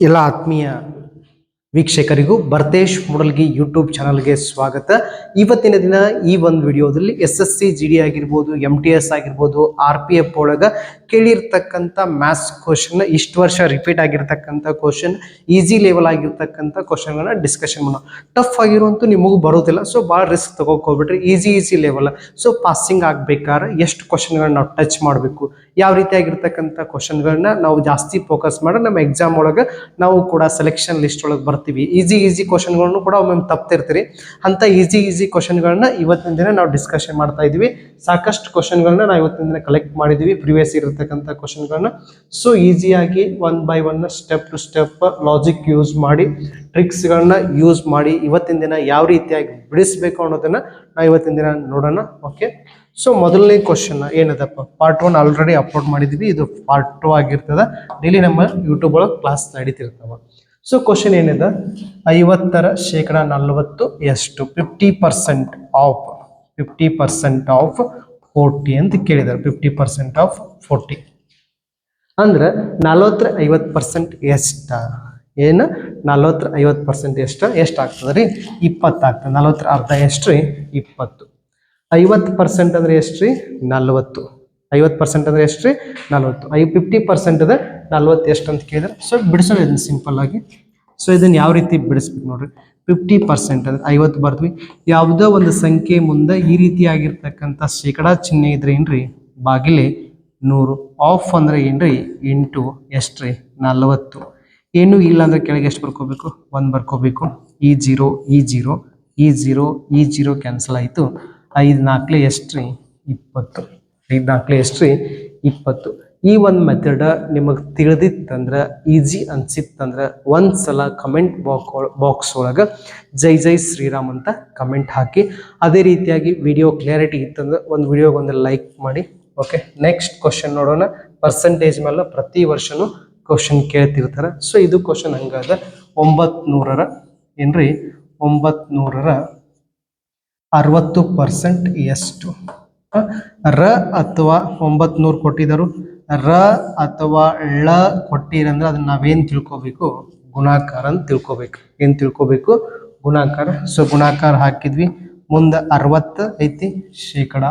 ಎಲ್ಲ ಆತ್ಮೀಯ ವೀಕ್ಷಕರಿಗೂ ಭರ್ತೇಶ್ ಮುಡಲ್ಗಿ ಯೂಟ್ಯೂಬ್ ಚಾನಲ್ಗೆ ಸ್ವಾಗತ. ಇವತ್ತಿನ ದಿನ ಈ ಒಂದು ವಿಡಿಯೋದಲ್ಲಿ S S C G D ಆಗಿರ್ಬೋದು ಎಂ ಟಿ ಎಸ್ ಆಗಿರ್ಬೋದು, ಆರ್ ಪಿ ಎಫ್ ಒಳಗೆ ಕೇಳಿರ್ತಕ್ಕಂಥ ಮ್ಯಾಥ್ಸ್ ಕ್ವಶನ್, ಇಷ್ಟು ವರ್ಷ ರಿಪೀಟ್ ಆಗಿರ್ತಕ್ಕಂಥ ಕ್ವಶನ್, ಈಸಿ ಲೆವೆಲ್ ಆಗಿರ್ತಕ್ಕಂಥ ಕ್ವಶನ್ಗಳನ್ನ ಡಿಸ್ಕಷನ್ ಮಾಡೋಣ. ಟಫ್ ಆಗಿರುವಂತೂ ನಿಮಗೂ ಬರೋದಿಲ್ಲ, ಸೊ ಭಾಳ risk ತಗೋಕ್ easy easy level. So passing ಆಗಬೇಕಾದ್ರೆ ಎಷ್ಟು ಕ್ವಶನ್ಗಳನ್ನ ನಾವು ಟಚ್ ಮಾಡಬೇಕು, ಯಾವ ರೀತಿ ಆಗಿರ್ತಕ್ಕಂಥ ಕ್ವಶನ್ಗಳನ್ನ ನಾವು ಜಾಸ್ತಿ ಫೋಕಸ್ ಮಾಡಿ ನಮ್ಮ ಎಕ್ಸಾಮ್ ಒಳಗೆ ನಾವು ಕೂಡ ಸೆಲೆಕ್ಷನ್ ಲಿಸ್ಟ್ ಒಳಗೆ ಬರ್ತೀವಿ. ಈಸಿ ಈಸಿ ಕ್ವಶನ್ಗಳನ್ನು ಕೂಡ ಒಮ್ಮೆ ತಪ್ತಿರ್ತೀರಿ. ಅಂತ ಈಸಿ ಈಸಿ ಕ್ವಶನ್ಗಳನ್ನ ಇವತ್ತಿನ ದಿನ ನಾವು ಡಿಸ್ಕಷನ್ ಮಾಡ್ತಾ ಇದೀವಿ ಸಾಕಷ್ಟು ಕ್ವಶನ್ಗಳನ್ನ ನಾವು ಇವತ್ತಿನ ದಿನ ಕಲೆಕ್ಟ್ ಮಾಡಿದೀವಿ ಪ್ರಿವಿಯಸ್ ಇರತಕ್ಕಂಥ ಕ್ವಶನ್ಗಳನ್ನ ಸೊ ಈಸಿಯಾಗಿ one by one step to step logic use ಮಾಡಿ ಟ್ರಿಕ್ಸ್ಗಳನ್ನ ಯೂಸ್ ಮಾಡಿ, ಇವತ್ತಿನ ದಿನ ಯಾವ ರೀತಿಯಾಗಿ ಬಿಡಿಸ್ಬೇಕು ಅನ್ನೋದನ್ನ ನಾವು ಇವತ್ತಿನ ದಿನ ನೋಡೋಣ. ಓಕೆ ಸೊ ಮೊದಲನೇ ಕ್ವಶನ್ ಏನದಪ್ಪ? ಪಾರ್ಟ್ ಒನ್ ಆಲ್ರೆಡಿ ಅಪ್ಲೋಡ್ ಮಾಡಿದ್ವಿ ಇದು ಪಾರ್ಟ್ ಟು ಆಗಿರ್ತದ. ಡೈಲಿ ನಮ್ಮ ಯೂಟ್ಯೂಬ್ ಒಳಗೆ ಕ್ಲಾಸ್ ನಡೀತಿರ್ತಾವ. ಸೊ ಕ್ವಶನ್ ಏನಿದೆ? ಐವತ್ತರ ಶೇಕಡ ನಲವತ್ತು ಎಷ್ಟು? Fifty percent of fifty percent of forty ಅಂತ ಕೇಳಿದ್ದಾರೆ. ಫಿಫ್ಟಿ ಪರ್ಸೆಂಟ್ ಆಫ್ ಫೋರ್ಟಿ ಅಂದ್ರೆ ನಲವತ್ತರ ಐವತ್ತು ಪರ್ಸೆಂಟ್ ಎಷ್ಟ? ಏನು? ನಲವತ್ತರ ಐವತ್ತು ಪರ್ಸೆಂಟ್ ಎಷ್ಟು? ಎಷ್ಟು ಆಗ್ತದೆ ರೀ? ಇಪ್ಪತ್ತು ಆಗ್ತದೆ ನಲವತ್ತರ ಅರ್ಧ ಎಷ್ಟು ರೀ? ಇಪ್ಪತ್ತು. ಐವತ್ತು ಪರ್ಸೆಂಟ್ ಅಂದ್ರೆ ಎಷ್ಟು ರೀ? ನಲ್ವತ್ತು. ಐವತ್ತು ಪರ್ಸೆಂಟ್ ಅಂದ್ರೆ ಎಷ್ಟು ರೀ? ನಲ್ವತ್ತು. ಐ ಫಿಫ್ಟಿ ಪರ್ಸೆಂಟ್ ಅದ ನಲ್ವತ್ತು ಎಷ್ಟು ಅಂತ ಕೇಳಿದ್ರೆ ಸೊ ಬಿಡಿಸೋಣ ಇದನ್ನು ಸಿಂಪಲ್ ಆಗಿ. ಸೊ ಇದನ್ನು ಯಾವ ರೀತಿ ಬಿಡಿಸ್ಬೇಕು ನೋಡ್ರಿ ಫಿಫ್ಟಿ ಪರ್ಸೆಂಟ್ ಅಂದರೆ ಐವತ್ತು ಬರ್ದ್ವಿ. ಯಾವುದೋ ಒಂದು ಸಂಖ್ಯೆ ಮುಂದೆ ಈ ರೀತಿಯಾಗಿರ್ತಕ್ಕಂಥ ಶೇಕಡಾ ಚಿಹ್ನೆ ಇದ್ರೆ ಏನ್ರಿ, ಬಾಗಿಲೆ ನೂರು ಆಫ್ ಅಂದರೆ ಏನ್ರಿ, ಎಂಟು ಎಷ್ಟು ರೀ ನಲ್ವತ್ತು. ಏನು ಇಲ್ಲ ಅಂದರೆ ಕೆಳಗೆ ಎಷ್ಟು ಬರ್ಕೋಬೇಕು, ಒಂದು ಬರ್ಕೋಬೇಕು. ಈ ಜೀರೋ ಈ ಜೀರೋ ಈ ಜೀರೋ ಈ ಜೀರೋ ಕ್ಯಾನ್ಸಲ್ ಆಯಿತು. ಐದು ನಾಲ್ಕಲೆ ರೀ ಇಪ್ಪತ್ತು. ಐದು ನಾಲ್ಕಲೆ ರೀ ಇಪ್ಪತ್ತು. ಈ ಒಂದು ಮೆಥಡ ನಿಮಗೆ ತಿಳಿದಿತ್ತಂದ್ರೆ ಈಜಿ ಅನ್ಸಿತ್ತಂದ್ರೆ ಒಂದು ಸಲ ಕಮೆಂಟ್ ಬಾಕ್ ಬಾಕ್ಸ್ ಒಳಗೆ ಜೈ ಜೈ ಶ್ರೀರಾಮ್ ಅಂತ ಕಮೆಂಟ್ ಹಾಕಿ. ಅದೇ ರೀತಿಯಾಗಿ ವಿಡಿಯೋ ಕ್ಲಾರಿಟಿ ಇತ್ತಂದ್ರೆ ಒಂದು ವಿಡಿಯೋಗೆ ಒಂದು ಲೈಕ್ ಮಾಡಿ. ಓಕೆ ನೆಕ್ಸ್ಟ್ ಕ್ವಶನ್ ನೋಡೋಣ. ಪರ್ಸೆಂಟೇಜ್ ಮೇಲೆ ಪ್ರತಿ ವರ್ಷನೂ ಕ್ವಶನ್ ಕೇಳ್ತಿರ್ತಾರೆ. ಸೊ ಇದು ಕ್ವಶನ್ ಹಂಗಾದ ಒಂಬತ್ತು ನೂರರ ಏನ್ರಿ? ಒಂಬತ್ತು ನೂರರ ಅರವತ್ತು ಪರ್ಸೆಂಟ್ ಎಷ್ಟು? ರ ಅಥವಾ ಒಂಬತ್ತು ನೂರು ಕೊಟ್ಟಿದ್ದರು ರ ಅಥವಾ ಳ ಕೊಟ್ಟಿರಂದ್ರೆ ಅದನ್ನ ನಾವೇನ್ ತಿಳ್ಕೊಬೇಕು? ಗುಣಾಕಾರ ಅಂತ ತಿಳ್ಕೊಬೇಕು. ಏನ್ ತಿಳ್ಕೊಬೇಕು? ಗುಣಾಕಾರ. ಸೊ, ಗುಣಾಕಾರ ಹಾಕಿದ್ವಿ. ಮುಂದೆ ಅರವತ್ತು ಐತಿ, ಶೇಕಡ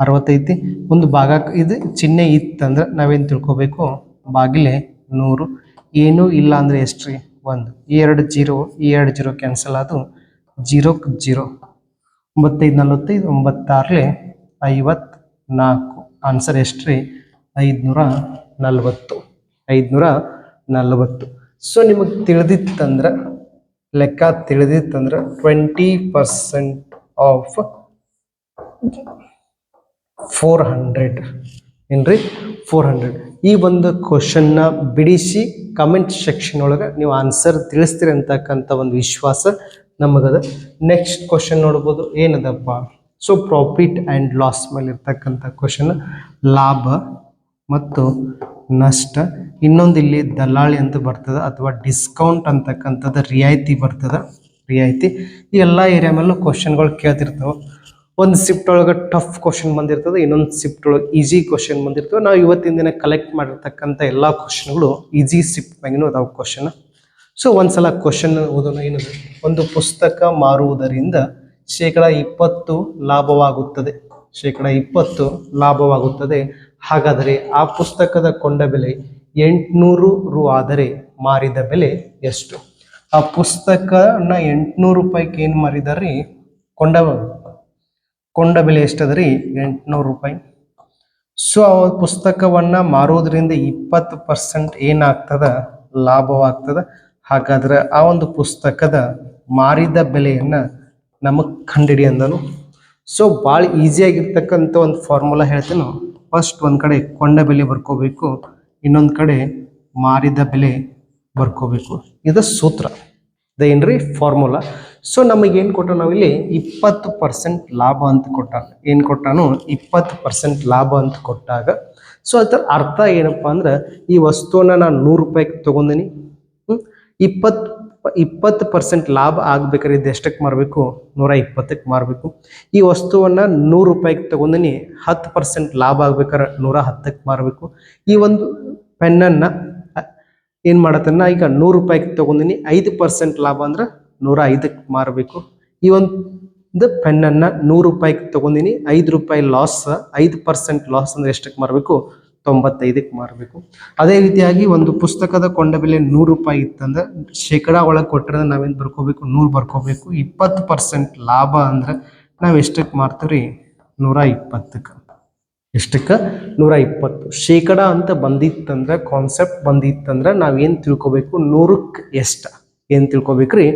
ಅರವತ್ತೈತಿ ಒಂದು ಭಾಗ ಇದು ಚಿಹ್ನೆ ಇತ್ತಂದ್ರೆ ನಾವೇನ್ ತಿಳ್ಕೊಬೇಕು? ಬಾಗಿಲೆ ನೂರು. ಏನು ಇಲ್ಲ ಅಂದ್ರೆ ಎಷ್ಟ್ರಿ? ಒಂದು. ಈ ಎರಡು ಜೀರೋ, ಈ ಎರಡು ಜೀರೋ ಕ್ಯಾನ್ಸಲ್ ಆದು ಜೀರೋಕ್ ಜೀರೋ. ಒಂಬತ್ತೈದು ನಲವತ್ತೈದು, ಒಂಬತ್ತಾರಲೆ ಐವತ್ನಾಲ್ಕು ಆನ್ಸರ್ ಎಷ್ಟ್ರಿ? ಐದುನೂರ ನಲವತ್ತು. ಐದುನೂರ ನಲವತ್ತು. ಸೊ ನಿಮಗೆ ತಿಳಿದಿತ್ತಂದ್ರೆ, ಲೆಕ್ಕ ತಿಳಿದಿತ್ತಂದ್ರೆ twenty percent of four hundred ಏನ್ರಿ? ಫೋರ್ ಹಂಡ್ರೆಡ್ ಈ ಒಂದು ಕ್ವಶನ್ನ ಬಿಡಿಸಿ ಕಮೆಂಟ್ ಸೆಕ್ಷನ್ ಒಳಗೆ ನೀವು ಆನ್ಸರ್ ತಿಳಿಸ್ತೀರಿ ಅಂತಕ್ಕಂಥ ಒಂದು ವಿಶ್ವಾಸ ನಮಗದ. ನೆಕ್ಸ್ಟ್ ಕ್ವಶನ್ ನೋಡ್ಬೋದು, ಏನದಪ್ಪ? ಸೊ ಪ್ರಾಫಿಟ್ ಆ್ಯಂಡ್ ಲಾಸ್ ಮೇಲೆ ಇರ್ತಕ್ಕಂಥ ಕ್ವಶನ್ ಲಾಭ ಮತ್ತು ನಷ್ಟ. ಇನ್ನೊಂದು ಇಲ್ಲಿ ದಲ್ಲಾಳಿ ಅಂತ ಬರ್ತದೆ ಅಥವಾ ಡಿಸ್ಕೌಂಟ್ ಅಂತಕ್ಕಂಥದ್ದು ರಿಯಾಯಿತಿ ಬರ್ತದೆ. ರಿಯಾಯಿತಿ. ಈ ಎಲ್ಲ ಏರಿಯಾ ಮೇಲೂ ಕ್ವಶನ್ಗಳು ಕೇಳ್ತಿರ್ತಾವೆ. ಒಂದು ಶಿಫ್ಟ್ ಒಳಗೆ ಟಫ್ ಕ್ವಶನ್ ಬಂದಿರ್ತದೆ, ಇನ್ನೊಂದು ಶಿಫ್ಟ್ ಒಳಗೆ ಈಸಿ ಕ್ವಶನ್ ಬಂದಿರ್ತವೆ ನಾವು ಇವತ್ತಿನ ದಿನ ಕಲೆಕ್ಟ್ ಮಾಡಿರ್ತಕ್ಕಂಥ ಎಲ್ಲ ಕ್ವಶನ್ಗಳು ಈಸಿ ಶಿಫ್ಟ್ ಮ್ಯಾಗಿನೂ ಅದಾವೆ ಕ್ವಶನ್ ಸೊ ಒಂದ್ಸಲ ಕ್ವಶನ್ ಓದೋಣ. ಏನು ಒಂದು ಪುಸ್ತಕ ಮಾರುವುದರಿಂದ ಶೇಕಡ ಇಪ್ಪತ್ತು ಲಾಭವಾಗುತ್ತದೆ. ಶೇಕಡ ಇಪ್ಪತ್ತು ಲಾಭವಾಗುತ್ತದೆ. ಹಾಗಾದರೆ ಆ ಪುಸ್ತಕದ ಕೊಂಡ ಬೆಲೆ ಎಂಟುನೂರು ರು ಆದರೆ ಮಾರಿದ ಬೆಲೆ ಎಷ್ಟು? ಆ ಪುಸ್ತಕನ ಎಂಟುನೂರು ರೂಪಾಯಿಗೆ ಏನು ಮಾರಿದಾರ್ರಿ? ಕೊಂಡ ಕೊಂಡ ಬೆಲೆ ಎಷ್ಟದ್ರಿ? ಎಂಟುನೂರು ರೂಪಾಯಿ. ಸೊ, ಆ ಪುಸ್ತಕವನ್ನ ಮಾರೋದ್ರಿಂದ ಇಪ್ಪತ್ತು ಪರ್ಸೆಂಟ್ ಏನಾಗ್ತದ ಲಾಭವಾಗ್ತದ ಹಾಗಾದ್ರೆ ಆ ಒಂದು ಪುಸ್ತಕದ ಮಾರಿದ ಬೆಲೆಯನ್ನ ನಮಗೆ ಕಂಡಿಡಿ ಅಂದನು. ಸೊ ಭಾಳ ಈಸಿಯಾಗಿರ್ತಕ್ಕಂಥ ಒಂದು ಫಾರ್ಮುಲಾ ಹೇಳ್ತೇನೆ. ಫಸ್ಟ್ ಒಂದು ಕಡೆ ಕೊಂಡ ಬೆಲೆ ಬರ್ಕೋಬೇಕು, ಇನ್ನೊಂದು ಕಡೆ ಮಾರಿದ ಬೆಲೆ ಬರ್ಕೋಬೇಕು. ಇದು ಸೂತ್ರ. ಇದೇನ್ರಿ ಫಾರ್ಮುಲಾ ಸೊ ನಮಗೆ ಏನು ಕೊಟ್ಟ ನಾವಿಲ್ಲಿ ಇಪ್ಪತ್ತು ಪರ್ಸೆಂಟ್ ಲಾಭ ಅಂತ ಕೊಟ್ಟ ಏನು ಕೊಟ್ಟಾನು? ಇಪ್ಪತ್ತು ಪರ್ಸೆಂಟ್ ಲಾಭ ಅಂತ ಕೊಟ್ಟಾಗ. ಸೊ ಅದರ ಅರ್ಥ ಏನಪ್ಪ ಅಂದ್ರೆ, ಈ ವಸ್ತುವನ್ನ ನಾನು ನೂರು ರೂಪಾಯಿಗೆ ತೊಗೊಂಡಿನಿ. ಇಪ್ಪತ್ತು ಇಪ್ಪತ್ತು ಪರ್ಸೆಂಟ್ ಲಾಭ ಆಗ್ಬೇಕಾದ್ರೆ ಇದು ಎಷ್ಟಕ್ಕೆ ಮಾರಬೇಕು? ನೂರ ಇಪ್ಪತ್ತಕ್ಕೆ ಮಾರಬೇಕು. ಈ ವಸ್ತುವನ್ನು ನೂರು ರೂಪಾಯಿಗೆ ತಗೊಂಡಿನಿ, ಹತ್ತು ಪರ್ಸೆಂಟ್ ಲಾಭ ಆಗ್ಬೇಕಾದ್ರೆ ನೂರ ಹತ್ತಕ್ಕೆ ಮಾರಬೇಕು. ಈ ಒಂದು ಪೆನ್ನನ್ನು ಏನು ಮಾಡತ್ತನ್ನ ಈಗ ನೂರು ರೂಪಾಯಿಗೆ ತೊಗೊಂಡಿನಿ, ಐದು ಪರ್ಸೆಂಟ್ ಲಾಭ ಅಂದ್ರೆ ನೂರ ಐದಕ್ಕೆ ಮಾರಬೇಕು. ಈ ಒಂದು ಪೆನ್ನನ್ನು ನೂರು ರೂಪಾಯಿಗೆ ತೊಗೊಂಡಿನಿ, ಐದು ರೂಪಾಯಿ ಲಾಸ್ ಐದು ಪರ್ಸೆಂಟ್ ಲಾಸ್ ಅಂದ್ರೆ ಎಷ್ಟಕ್ಕೆ ಮಾರಬೇಕು? ತೊಂಬತ್ತೈದಕ್ಕೆ ಮಾರಬೇಕು. ಅದೇ ರೀತಿಯಾಗಿ ಒಂದು ಪುಸ್ತಕದ ಕೊಂಡ ಬೆಲೆ ನೂರು ರೂಪಾಯಿ ಇತ್ತಂದ್ರೆ ಶೇಕಡಾ ಒಳಗೆ ಕೊಟ್ಟರೆ ನಾವೇನು ಬರ್ಕೋಬೇಕು? ನೂರು ಬರ್ಕೋಬೇಕು. ಇಪ್ಪತ್ತು ಪರ್ಸೆಂಟ್ ಲಾಭ ಅಂದ್ರೆ ನಾವು ಎಷ್ಟಕ್ಕೆ ಮಾರ್ತೀವಿ ನೂರ ಇಪ್ಪತ್ತಕ್ಕೆ. ಎಷ್ಟಕ್ಕೆ? ನೂರ ಇಪ್ಪತ್ತು. ಶೇಕಡ ಅಂತ ಬಂದಿತ್ತಂದ್ರೆ ಕಾನ್ಸೆಪ್ಟ್ ಬಂದಿತ್ತಂದ್ರೆ ನಾವೇನು ತಿಳ್ಕೊಬೇಕು? ನೂರಕ್ಕೆ ಎಷ್ಟು? ಏನು ತಿಳ್ಕೊಬೇಕ್ರಿ?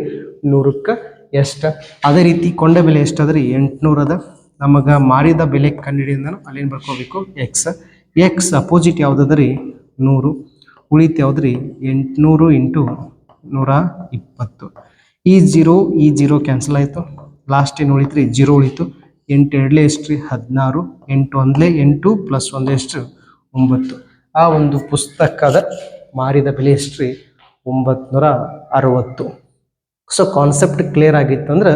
ನೂರಕ್ಕೆ ಎಷ್ಟು? ಅದೇ ರೀತಿ ಕೊಂಡ ಬೆಲೆ ಎಷ್ಟದ್ರಿ? ಎಂಟುನೂರದ. ನಮಗೆ ಮಾರಿದ ಬೆಲೆ ಕಂಡುಹಿಡಿಯಿಂದ ಅಲ್ಲೇನು ಬರ್ಕೋಬೇಕು? ಎಕ್ಸ್ ಎಕ್ಸ್ ಅಪೋಸಿಟ್ ಯಾವುದದ್ರಿ? ನೂರು. ಉಳಿತು ಯಾವುದ್ರಿ? ಎಂಟುನೂರು ಇಂಟು ನೂರ ಇಪ್ಪತ್ತು. ಈ ಜೀರೋ ಈ ಜೀರೋ ಕ್ಯಾನ್ಸಲ್ ಆಯಿತು. ಲಾಸ್ಟ್ ಏನು ಉಳಿತು ರೀ ಜೀರೋ ಉಳಿತು. ಎಂಟು ಎರಡಲೇ ಎಷ್ಟು ರೀ ಹದಿನಾರು. ಎಂಟು ಒಂದಲೇ ಎಂಟು ಪ್ಲಸ್ ಒಂದೇ ಎಷ್ಟು ಒಂಬತ್ತು. ಆ ಒಂದು ಪುಸ್ತಕದ ಮಾರಿದ ಬೆಲೆ ಎಷ್ಟು ರೀ ಒಂಬತ್ತು ಅರವತ್ತು. ಸೊ ಕಾನ್ಸೆಪ್ಟ್ ಕ್ಲಿಯರ್ ಆಗಿತ್ತಂದ್ರೆ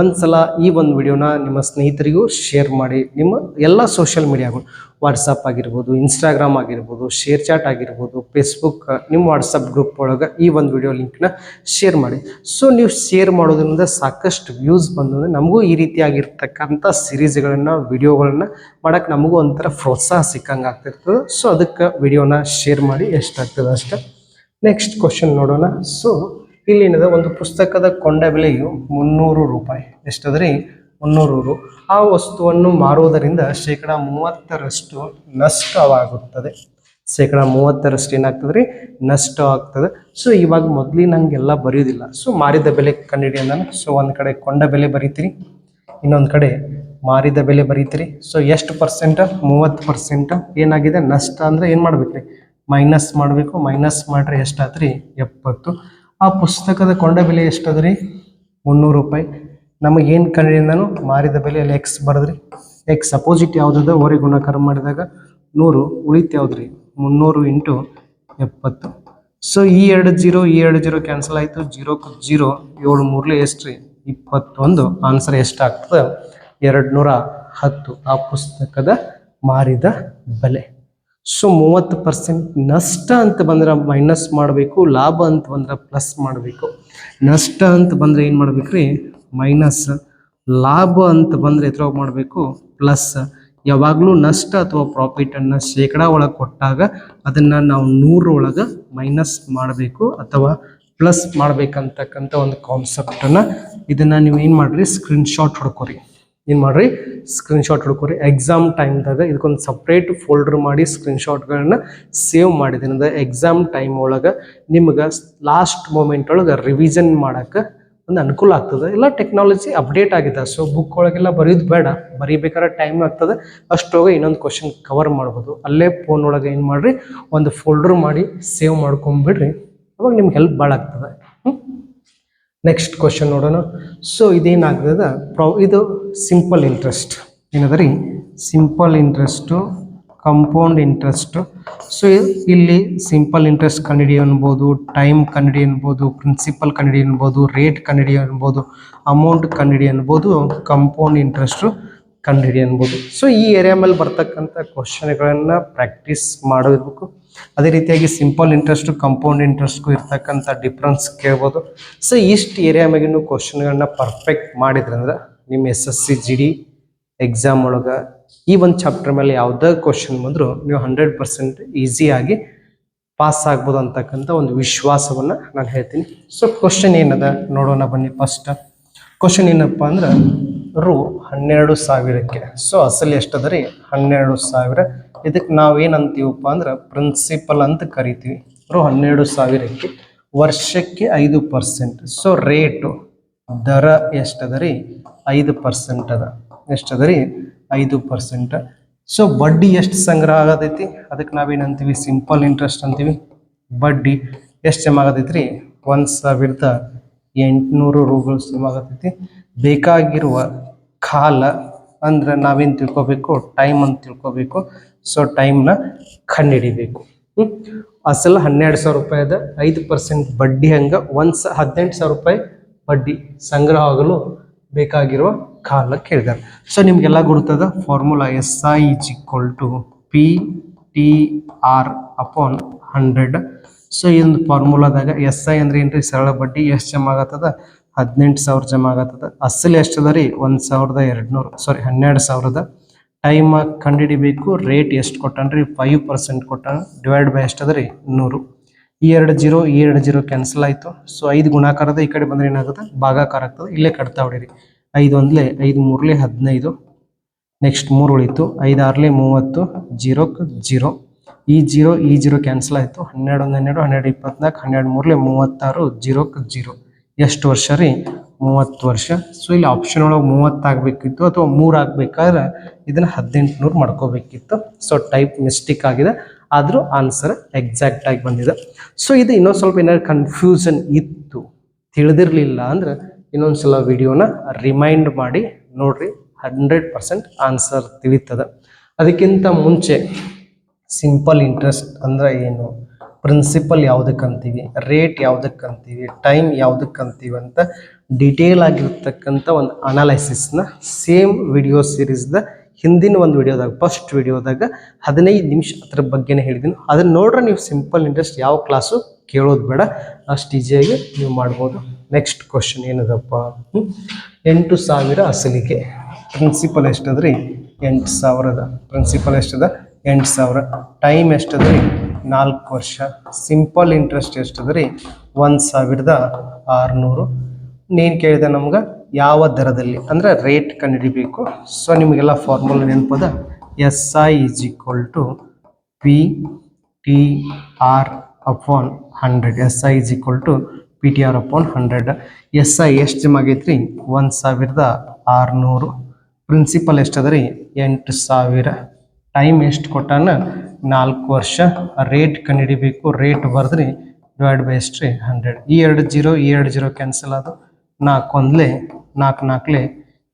ಒಂದು ಸಲ ಈ ಒಂದು ವಿಡಿಯೋನ ನಿಮ್ಮ ಸ್ನೇಹಿತರಿಗೂ ಶೇರ್ ಮಾಡಿ, ನಿಮ್ಮ ಎಲ್ಲ ಸೋಷಿಯಲ್ ಮೀಡಿಯಾಗಳು ವಾಟ್ಸಪ್ ಆಗಿರ್ಬೋದು ಇನ್ಸ್ಟಾಗ್ರಾಮ್ ಆಗಿರ್ಬೋದು ಶೇರ್ ಚಾಟ್ ಆಗಿರ್ಬೋದು ಫೇಸ್ಬುಕ್ ನಿಮ್ಮ ವಾಟ್ಸಪ್ ಗ್ರೂಪ್ ಒಳಗೆ ಈ ಒಂದು ವಿಡಿಯೋ ಲಿಂಕ್ನ ಶೇರ್ ಮಾಡಿ. ಸೊ ನೀವು ಶೇರ್ ಮಾಡೋದ್ರಿಂದ ಸಾಕಷ್ಟು ವ್ಯೂಸ್ ಬಂದು ನಮಗೂ ಈ ರೀತಿಯಾಗಿರ್ತಕ್ಕಂಥ ಸಿರೀಸ್ಗಳನ್ನು ವಿಡಿಯೋಗಳನ್ನು ಮಾಡೋಕ್ಕೆ ನಮಗೂ ಒಂಥರ ಪ್ರೋತ್ಸಾಹ ಸಿಕ್ಕಂಗೆ ಆಗ್ತಿರ್ತದೆ. ಸೊ ಅದಕ್ಕೆ ವಿಡಿಯೋನ ಶೇರ್ ಮಾಡಿ ಎಷ್ಟಾಗ್ತದೆ ಅಷ್ಟೇ. ನೆಕ್ಸ್ಟ್ ಕ್ವಶನ್ ನೋಡೋಣ. ಸೊ ಇಲ್ಲಿನದ ಒಂದು ಪುಸ್ತಕದ ಕೊಂಡ ಬೆಲೆಯು ಮುನ್ನೂರು ರೂಪಾಯಿ. ಎಷ್ಟದ್ರಿ? ಮುನ್ನೂರು ರು. ಆ ವಸ್ತುವನ್ನು ಮಾರುವುದರಿಂದ ಶೇಕಡ ಮೂವತ್ತರಷ್ಟು ನಷ್ಟವಾಗುತ್ತದೆ. ಶೇಕಡ ಮೂವತ್ತರಷ್ಟು ಏನಾಗ್ತದೆ ರೀ ನಷ್ಟ ಆಗ್ತದೆ ಸೊ, ಇವಾಗ ಮೊದಲಿನಂಗೆಲ್ಲ ಬರೆಯೋದಿಲ್ಲ. ಸೊ, ಮಾರಿದ ಬೆಲೆ ಕಂಡಿಡಿಯ ನಾನು. ಸೊ, ಒಂದು ಕಡೆ ಕೊಂಡ ಬೆಲೆ ಬರೀತೀರಿ. ಇನ್ನೊಂದು ಕಡೆ ಮಾರಿದ ಬೆಲೆ ಬರೀತೀರಿ. ಸೊ, ಎಷ್ಟು ಪರ್ಸೆಂಟ್? ಮೂವತ್ತು ಪರ್ಸೆಂಟ್. ಏನಾಗಿದೆ? ನಷ್ಟ ಅಂದರೆ ಏನು ಮಾಡ್ಬೇಕು ರೀ ಮೈನಸ್ ಮಾಡಬೇಕು. ಮೈನಸ್ ಮಾಡ್ರೆ ಎಷ್ಟಾತ್ರಿ? ಎಪ್ಪತ್ತು. ಆ ಪುಸ್ತಕದ ಕೊಂಡ ಬೆಲೆ ಎಷ್ಟದ್ರಿ? ಮುನ್ನೂರು ರೂಪಾಯಿ. ನಮಗೇನು ಕಣ್ಣಿಂದನು ಮಾರಿದ ಬೆಲೆಯಲ್ಲಿ ಎಕ್ಸ್ ಬರೆದ್ರಿ. ಎಕ್ಸ್ ಅಪೋಸಿಟ್ ಯಾವುದದ? ಓರೆ ಗುಣಾಕಾರ ಮಾಡಿದಾಗ ನೂರು. ಉಳಿತು ಯಾವ್ದ್ರಿ? ಮುನ್ನೂರು ಇಂಟು ಎಪ್ಪತ್ತು. ಸೊ ಈ ಎರಡು ಜೀರೋ, ಈ ಎರಡು ಜೀರೋ ಕ್ಯಾನ್ಸಲ್ ಆಯಿತು. ಜೀರೋ ಜೀರೋ, ಏಳು ಮೂರಲೆ ಎಷ್ಟು ರೀ ಇಪ್ಪತ್ತೊಂದು. ಆನ್ಸರ್ ಎಷ್ಟಾಗ್ತದೆ? ಎರಡು ನೂರ ಹತ್ತು. ಆ ಪುಸ್ತಕದ ಮಾರಿದ ಬೆಲೆ. ಸೊ ಮೂವತ್ತು ಪರ್ಸೆಂಟ್ ನಷ್ಟ ಅಂತ ಬಂದ್ರೆ ಮೈನಸ್ ಮಾಡಬೇಕು, ಲಾಭ ಅಂತ ಬಂದ್ರೆ ಪ್ಲಸ್ ಮಾಡಬೇಕು. ನಷ್ಟ ಅಂತ ಬಂದ್ರೆ ಏನು ಮಾಡ್ಬೇಕ್ರಿ? ಮೈನಸ್ ಲಾಭ ಅಂತ ಬಂದ್ರೆ ಎದುರಾಗ ಮಾಡಬೇಕು? ಪ್ಲಸ್ ಯಾವಾಗಲೂ ನಷ್ಟ ಅಥವಾ ಪ್ರಾಫಿಟನ್ನು ಶೇಕಡ ಒಳಗೆ ಕೊಟ್ಟಾಗ ಅದನ್ನು ನಾವು ನೂರೊಳಗೆ ಮೈನಸ್ ಮಾಡಬೇಕು ಅಥವಾ ಪ್ಲಸ್ ಮಾಡ್ಬೇಕಂತಕ್ಕಂಥ ಒಂದು ಕಾನ್ಸೆಪ್ಟನ್ನು ಇದನ್ನು ನೀವು ಏನು ಮಾಡಿರಿ? ಸ್ಕ್ರೀನ್ಶಾಟ್ ಹೊಡ್ಕೊರಿ. ಏನು ಮಾಡಿರಿ? ಸ್ಕ್ರೀನ್ಶಾಟ್ ಹುಡ್ಕೋರಿ. ಎಕ್ಸಾಮ್ ಟೈಮ್ದಾಗ ಇದಕ್ಕೊಂದು ಸಪ್ರೇಟ್ ಫೋಲ್ಡರ್ ಮಾಡಿ ಸ್ಕ್ರೀನ್ಶಾಟ್ಗಳನ್ನ ಸೇವ್ ಮಾಡಿದ್ದೀನಿ. ಅಂದರೆ ಎಕ್ಸಾಮ್ ಟೈಮ್ ಒಳಗೆ ನಿಮ್ಗೆ ಲಾಸ್ಟ್ ಮೂಮೆಂಟ್ ಒಳಗೆ ರಿವಿಷನ್ ಮಾಡೋಕ್ಕೆ ಒಂದು ಅನುಕೂಲ ಆಗ್ತದೆ. ಎಲ್ಲ ಟೆಕ್ನಾಲಜಿ ಅಪ್ಡೇಟ್ ಆಗಿದೆ. ಸೊ ಬುಕ್ ಒಳಗೆಲ್ಲ ಬರೆಯೋದು ಬೇಡ. ಬರೀಬೇಕಾದ್ರೆ ಟೈಮ್ ಆಗ್ತದೆ. ಅಷ್ಟೋಗಿ ಇನ್ನೊಂದು ಕ್ವಶನ್ ಕವರ್ ಮಾಡ್ಬೋದು. ಅಲ್ಲೇ ಫೋನ್ ಒಳಗೆ ಏನು ಮಾಡಿರಿ? ಒಂದು ಫೋಲ್ಡರ್ ಮಾಡಿ ಸೇವ್ ಮಾಡ್ಕೊಂಬಿಡ್ರಿ. ಅವಾಗ ನಿಮ್ಗೆ ಹೆಲ್ಪ್ ಭಾಳ ಆಗ್ತದೆ ನೆಕ್ಸ್ಟ್ ಕ್ವಶನ್ ನೋಡೋಣ. ಸೊ ಇದೇನಾಗ್ತದ? ಪ್ರೊ ಇದು ಸಿಂಪಲ್ ಇಂಟ್ರೆಸ್ಟ್ ಏನದ ರೀ simple interest compound interest so ಇಲ್ಲಿ ಸಿಂಪಲ್ ಇಂಟ್ರೆಸ್ಟ್ ಕನ್ನಡಿ ಅನ್ಬೋದು ಟೈಮ್ ಕನ್ನಡಿ ಅನ್ಬೋದು ಪ್ರಿನ್ಸಿಪಲ್ ಕನ್ನಡಿ ಅನ್ಬೋದು ರೇಟ್ ಕನ್ನಡಿ ಅನ್ಬೋದು ಅಮೌಂಟ್ ಕನ್ನಡಿ ಅನ್ಬೋದು ಕಂಪೌಂಡ್ ಇಂಟ್ರೆಸ್ಟು ಕಂಡಿಡಿ ಅನ್ಬೋದು. ಸೊ ಈ ಏರಿಯಾ ಮೇಲೆ ಬರ್ತಕ್ಕಂಥ ಕ್ವಶನ್ಗಳನ್ನು ಪ್ರಾಕ್ಟೀಸ್ ಮಾಡಿರ್ಬೇಕು ಅದೇ ರೀತಿಯಾಗಿ ಸಿಂಪಲ್ ಇಂಟ್ರೆಸ್ಟು ಕಂಪೌಂಡ್ ಇಂಟ್ರೆಸ್ಟ್ಗೂ ಇರ್ತಕ್ಕಂಥ ಡಿಫ್ರೆನ್ಸ್ ಕೇಳ್ಬೋದು. ಸೊ ಇಷ್ಟು ಏರಿಯಾ ಮ್ಯಾಗಿನೂ ಕ್ವಶನ್ಗಳನ್ನ ಪರ್ಫೆಕ್ಟ್ ಮಾಡಿದ್ರಂದ್ರೆ ನಿಮ್ಮ S S C G D exam ಒಳಗೆ ಈ ಒಂದು ಚಾಪ್ಟರ್ ಮೇಲೆ ಯಾವುದೇ ಕ್ವಶನ್ ಬಂದರೂ ನೀವು ಹಂಡ್ರೆಡ್ ಪರ್ಸೆಂಟ್ ಈಸಿಯಾಗಿ ಪಾಸ್ ಆಗ್ಬೋದು ಅಂತಕ್ಕಂಥ ಒಂದು ವಿಶ್ವಾಸವನ್ನು ನಾನು ಹೇಳ್ತೀನಿ. ಸೊ ಕ್ವಶನ್ ಏನದ? ನೋಡೋಣ ಬನ್ನಿ ಫಸ್ಟ್ ಕ್ವಶನ್ ಏನಪ್ಪ ಅಂದ್ರೆ ರು ಹನ್ನೆರಡು ಸಾವಿರಕ್ಕೆ. ಸೊ ಅಸಲಿ ಎಷ್ಟದ ರೀ? ಹನ್ನೆರಡು ಸಾವಿರ. ಇದಕ್ಕೆ ನಾವು ಏನಂತೀವಪ್ಪ ಅಂದ್ರೆ ಪ್ರಿನ್ಸಿಪಲ್ ಅಂತ ಕರಿತೀವಿ. ರು ಹನ್ನೆರಡು ಸಾವಿರಕ್ಕೆ ವರ್ಷಕ್ಕೆ ಐದು ಪರ್ಸೆಂಟ್ ಸೊ ರೇಟು ದರ ಎಷ್ಟದ ರೀ ಐದು ಪರ್ಸೆಂಟ್ ಅದ. ಎಷ್ಟದ ರೀ ಐದು ಪರ್ಸೆಂಟ್ ಸೊ ಬಡ್ಡಿ ಎಷ್ಟು ಸಂಗ್ರಹ ಆಗತೈತಿ? ಅದಕ್ಕೆ ನಾವೇನಂತೀವಿ? ಸಿಂಪಲ್ ಇಂಟ್ರೆಸ್ಟ್ ಅಂತೀವಿ. ಬಡ್ಡಿ ಎಷ್ಟು ಜಮಾ ಆಗತೈತಿ ರೀ ಒಂದು ಸಾವಿರದ ಎಂಟುನೂರು ರೂಗಳು ಜಮಾ ಬೇಕಾಗಿರುವ ಕಾಲ ಅಂದ್ರೆ ನಾವೇನು ತಿಳ್ಕೊಬೇಕು? ಟೈಮ್ ಅಂತ ತಿಳ್ಕೊಬೇಕು. ಸೊ ಟೈಮ್ನ ಕಂಡುಹಿಡಿಬೇಕು ಅಸಲ ಹನ್ನೆರಡು ಸಾವಿರ ರೂಪಾಯಿದ ಐದು ಪರ್ಸೆಂಟ್ ಬಡ್ಡಿ ಹಂಗೆ ಒಂದು ಸ ಹದಿನೆಂಟು ಸಾವಿರ ರೂಪಾಯಿ ಬಡ್ಡಿ ಸಂಗ್ರಹ ಆಗಲು ಬೇಕಾಗಿರುವ ಕಾಲ ಕೇಳಿದ್ದಾರೆ ಸೊ ನಿಮಗೆಲ್ಲ ಗುರುತದ formula S I is equal to P T R upon hundred so ಈ ಒಂದು ಫಾರ್ಮುಲಾದಾಗ ಎಸ್ ಐ ಅಂದ್ರೆ ಏನ್ರಿ? ಸರಳ ಬಡ್ಡಿ ಎಷ್ಟು ಜಮಾ ಆಗತ್ತದ? ಹದಿನೆಂಟು ಸಾವಿರ ಜಮಾ ಆಗತ್ತದ. ಅಸಲು ಎಷ್ಟದ ರೀ? ಒಂದು ಸಾವಿರದ ಎರಡು ನೂರು ಸಾರಿ ಹನ್ನೆರಡು ಸಾವಿರದ ಟೈಮ್ ಕಂಡುಹಿಡಿಬೇಕು ರೇಟ್ ಎಷ್ಟು ಕೊಟ್ಟಾನ್ರಿ ಫೈವ್ ಪರ್ಸೆಂಟ್ ಕೊಟ್ಟಾನ ಡಿವೈಡ್ ಬೈ ಎಷ್ಟು ರೀ? ನೂರು. ಈ ಎರಡು ಜೀರೋ ಈ ಎರಡು ಜೀರೋ ಕ್ಯಾನ್ಸಲ್ ಆಯಿತು. ಸೊ ಐದು ಗುಣಾಕಾರದ ಈ ಕಡೆ ಬಂದ್ರೆ ಏನಾಗುತ್ತೆ? ಭಾಗಾಕಾರ ಆಗ್ತದೆ. ಇಲ್ಲೇ ಕಟ್ತಾ ಹೊಡೀರಿ. ಐದು ಒಂದ್ಲೆ, ಐದು ಮೂರ್ಲೆ, ಹದಿನೈದು. ನೆಕ್ಸ್ಟ್ ಮೂರು ಉಳಿತು. ಐದು ಆರ್ಲೆ, ಮೂವತ್ತು. ಜೀರೋಕ್ಕೆ ಜೀರೋ ಈ ಜೀರೋ ಈ ಜೀರೋ ಕ್ಯಾನ್ಸಲ್ ಆಯಿತು. ಹನ್ನೆರಡು ಒಂದು ಹನ್ನೆರಡು ಹನ್ನೆರಡು ಇಪ್ಪತ್ನಾಲ್ಕು, ಹನ್ನೆರಡು ಮೂರ್ಲೆ, ಮೂವತ್ತಾರು ಜೀರೋಕ್ಕೆ ಜೀರೋ ಎಷ್ಟು ವರ್ಷ ರೀ? ಮೂವತ್ತು ವರ್ಷ. ಸೊ ಇಲ್ಲಿ ಆಪ್ಷನ್ ಒಳಗೆ ಮೂವತ್ತು ಆಗಬೇಕಿತ್ತು ಅಥವಾ ಮೂರು ಆಗಬೇಕಾದ್ರೆ ಇದನ್ನು ಹದಿನೆಂಟು ನೂರು ಮಾಡ್ಕೋಬೇಕಿತ್ತು. ಸೊ ಟೈಪ್ ಮಿಸ್ಟೇಕ್ ಆಗಿದೆ. ಆದರೂ ಆನ್ಸರ್ ಎಕ್ಸಾಕ್ಟ್ ಆಗಿ ಬಂದಿದೆ. ಸೊ ಇದು ಇನ್ನೊಂದು ಸ್ವಲ್ಪ ಏನಾದ್ರು ಕನ್ಫ್ಯೂಷನ್ ಇತ್ತು. ತಿಳಿದಿರಲಿಲ್ಲ ಅಂದ್ರೆ ಇನ್ನೊಂದು ಸಲ ವಿಡಿಯೋನ ರಿಮೈಂಡ್ ಮಾಡಿ ನೋಡ್ರಿ ಹಂಡ್ರೆಡ್ ಪರ್ಸೆಂಟ್ ಆನ್ಸರ್ ತಿಳಿತದೆ. ಅದಕ್ಕಿಂತ ಮುಂಚೆ ಸಿಂಪಲ್ ಇಂಟ್ರೆಸ್ಟ್ ಅಂದ್ರೆ ಏನು? ಪ್ರಿನ್ಸಿಪಲ್ ಯಾವುದಕ್ಕೆ ಅಂತೀವಿ? ರೇಟ್ ಯಾವುದಕ್ಕೆ ಅಂತೀವಿ? ಟೈಮ್ ಯಾವುದಕ್ಕೆ ಅಂತೀವಿ ಅಂತ ಡಿಟೇಲ್ ಆಗಿರ್ತಕ್ಕಂಥ ಒಂದು ಅನಾಲಿಸಿಸ್ನ ಸೇಮ್ ವಿಡಿಯೋ ಸೀರೀಸ್ದ ಹಿಂದಿನ ಒಂದು ವಿಡಿಯೋದಾಗ ಫಸ್ಟ್ ವಿಡಿಯೋದಾಗ ಹದಿನೈದು ನಿಮಿಷ ಅದ್ರ ಬಗ್ಗೆನೇ ಹೇಳಿದ್ದೀನಿ ಅದನ್ನ ನೋಡ್ರೆ ನೀವು ಸಿಂಪಲ್ ಇಂಟ್ರೆಸ್ಟ್ ಯಾವ ಕ್ಲಾಸು ಕೇಳೋದು ಬೇಡ. ಅಷ್ಟು ಈಸಿಯಾಗಿ ನೀವು ಮಾಡ್ಬೋದು. ನೆಕ್ಸ್ಟ್ ಕ್ವಶನ್ ಏನದಪ್ಪ? ಎಂಟು ಸಾವಿರ ಅಸಲಿಗೆ. ಪ್ರಿನ್ಸಿಪಲ್ ಎಷ್ಟದ್ರಿ? ಎಂಟು ಸಾವಿರದ. ಪ್ರಿನ್ಸಿಪಲ್ ಎಷ್ಟದ? ಎಂಟು ಸಾವಿರ. ಟೈಮ್ ಎಷ್ಟದ್ರಿ? ನಾಲ್ಕು ವರ್ಷ. ಸಿಂಪಲ್ ಇಂಟ್ರೆಸ್ಟ್ ಎಷ್ಟದ್ರಿ ಒಂದು ಸಾವಿರದ ಆರುನೂರು. ನೀನು ಕೇಳಿದೆ ನಮ್ಗೆ ಯಾವ ದರದಲ್ಲಿ? ಅಂದರೆ ರೇಟ್ ಕಂಡುಹಿಡಿಬೇಕು. ಸೊ ನಿಮಗೆಲ್ಲ formula ನೆನಪದ? S I is equal to P T R upon hundred S I is equal to P T R upon hundred S I ಎಷ್ಟು ಆಗೈತೆ ರೀ ಒಂದು ಸಾವಿರದ ಆರುನೂರು. ಪ್ರಿನ್ಸಿಪಲ್ ಎಷ್ಟದ ರೀ ಎಂಟು ಸಾವಿರ. ಟೈಮ್ ಎಷ್ಟು ಕೊಟ್ಟಾನ? ನಾಲ್ಕು ವರ್ಷ. ರೇಟ್ ಕಂಡುಹಿಡಿಬೇಕು. ರೇಟ್ ಬರೆದ್ರಿ ಡಿವೈಡ್ ಬೈ ಎಷ್ಟು ರೀ ಹಂಡ್ರೆಡ್ ಈ ಎರಡು ಜೀರೋ ಈ ಎರಡು ಜೀರೋ ಕ್ಯಾನ್ಸಲ್ ಆದು ನಾಲ್ಕು ಒಂದ್ಲೆ, ನಾಲ್ಕು ನಾಲ್ಕಲೆ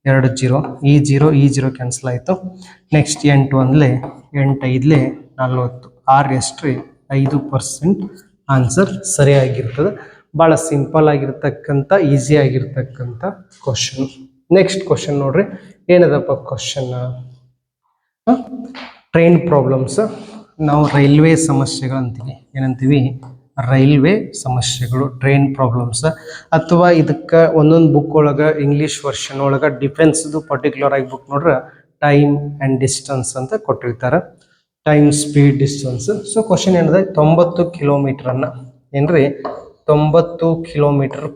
ಎರಡು ಜೀರೋ ಈ ಜೀರೋ ಈ ಜೀರೋ ಕ್ಯಾನ್ಸಲ್ ಆಯಿತು. ನೆಕ್ಸ್ಟ್ ಎಂಟು ಒಂದ್ಲೆ, ಎಂಟು ಐದ್ಲೆ ನಲ್ವತ್ತು. ಆರು ಎಷ್ಟು ರೀ ಐದು ಪರ್ಸೆಂಟ್ ಆನ್ಸರ್ ಸರಿಯಾಗಿರ್ತದೆ. ಭಾಳ ಸಿಂಪಲ್ ಆಗಿರ್ತಕ್ಕಂಥ ಈಸಿ ಆಗಿರ್ತಕ್ಕಂಥ ಕ್ವಶನ್ ನೆಕ್ಸ್ಟ್ ಕ್ವಶನ್ ನೋಡ್ರಿ. ಏನದಪ್ಪ ಕ್ವಶನ್ ಟ್ರೈನ್ ಪ್ರಾಬ್ಲಮ್ಸ್ ನಾವು ರೈಲ್ವೆ ಸಮಸ್ಯೆಗಳು ಅಂತೀವಿ. ಏನಂತೀವಿ? ರೈಲ್ವೆ ಸಮಸ್ಯೆಗಳು ಟ್ರೈನ್ ಪ್ರಾಬ್ಲಮ್ಸ್ ಅಥವಾ ಇದಕ್ಕೆ ಒಂದೊಂದು ಬುಕ್ ಒಳಗೆ ಇಂಗ್ಲೀಷ್ ವರ್ಷನ್ ಒಳಗೆ ಡಿಫೆನ್ಸ್ದು ಪರ್ಟಿಕ್ಯುಲರ್ ಆಗಿ ಬುಕ್ ನೋಡ್ರೆ ಟೈಮ್ ಆ್ಯಂಡ್ ಡಿಸ್ಟನ್ಸ್ ಅಂತ ಕೊಟ್ಟಿರ್ತಾರೆ. Time speed distance so question ಏನಿದೆ? ತೊಂಬತ್ತು ಕಿಲೋಮೀಟ್ರನ್ನು ಏನ್ರಿ? ತೊಂಬತ್ತು ಕಿಲೋಮೀಟರ್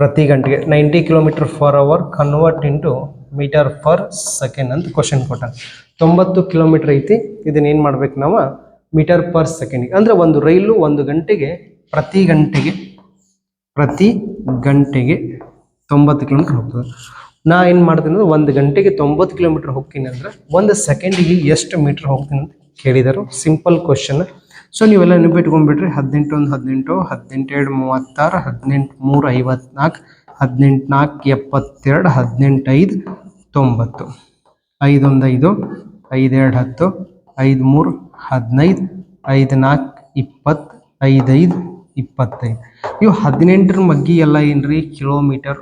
ಪ್ರತಿ ಗಂಟೆಗೆ. Ninety kilometre for hour convert into metre per second ಅಂತ ಕ್ವಶನ್ ಕೊಟ್ಟ ತೊಂಬತ್ತು ಕಿಲೋಮೀಟರ್ ಐತಿ, ಇದನ್ನ ಏನು ಮಾಡ್ಬೇಕು ನಾವು? ಮೀಟರ್ ಪರ್ ಸೆಕೆಂಡಿಗೆ ಅಂದ್ರೆ ಒಂದು ರೈಲು ಒಂದು ಗಂಟೆಗೆ, ಪ್ರತಿ ಗಂಟೆಗೆ ಪ್ರತಿ ಗಂಟೆಗೆ ತೊಂಬತ್ತು ಕಿಲೋಮೀಟರ್ ಹೋಗ್ತದೆ. ನಾ ಏನು ಮಾಡ್ತೀನಿ ಅಂದ್ರೆ ಒಂದು ಗಂಟೆಗೆ ತೊಂಬತ್ತು ಕಿಲೋಮೀಟರ್ ಹೋಗ್ತೀನಿ ಅಂದ್ರೆ ಒಂದು ಸೆಕೆಂಡಿಗೆ ಎಷ್ಟು ಮೀಟರ್ ಹೋಗ್ತೀನಿ ಅಂತ ಕೇಳಿದರು. ಸಿಂಪಲ್ ಕ್ವಶನ್ ಸೊ ನೀವೆಲ್ಲ ನೆನಪಿಟ್ಕೊಂಡ್ಬಿಟ್ರಿ ಹದಿನೆಂಟು ಒಂದು ಹದಿನೆಂಟು ಹದಿನೆಂಟು ಎರಡು ಮೂವತ್ತಾರು, ಹದಿನೆಂಟು ಮೂರು ಐವತ್ನಾಲ್ಕು ಹದಿನೆಂಟು ನಾಲ್ಕು ಎಪ್ಪತ್ತೆರಡು ಹದಿನೆಂಟು ಐದು ತೊಂಬತ್ತು. ಐದೊಂದು ಐದು ಐದೆರಡು ಹತ್ತು ಐದು ಮೂರು, ಹದಿನೈದು, ಐದು ನಾಲ್ಕು, ಇಪ್ಪತ್ತು, ಐದೈದು, ಇಪ್ಪತ್ತೈದು. ಇವು ಹದಿನೆಂಟರ ಮಗ್ಗಿ ಎಲ್ಲ ಏನ್ರಿ? ಕಿಲೋಮೀಟರ್.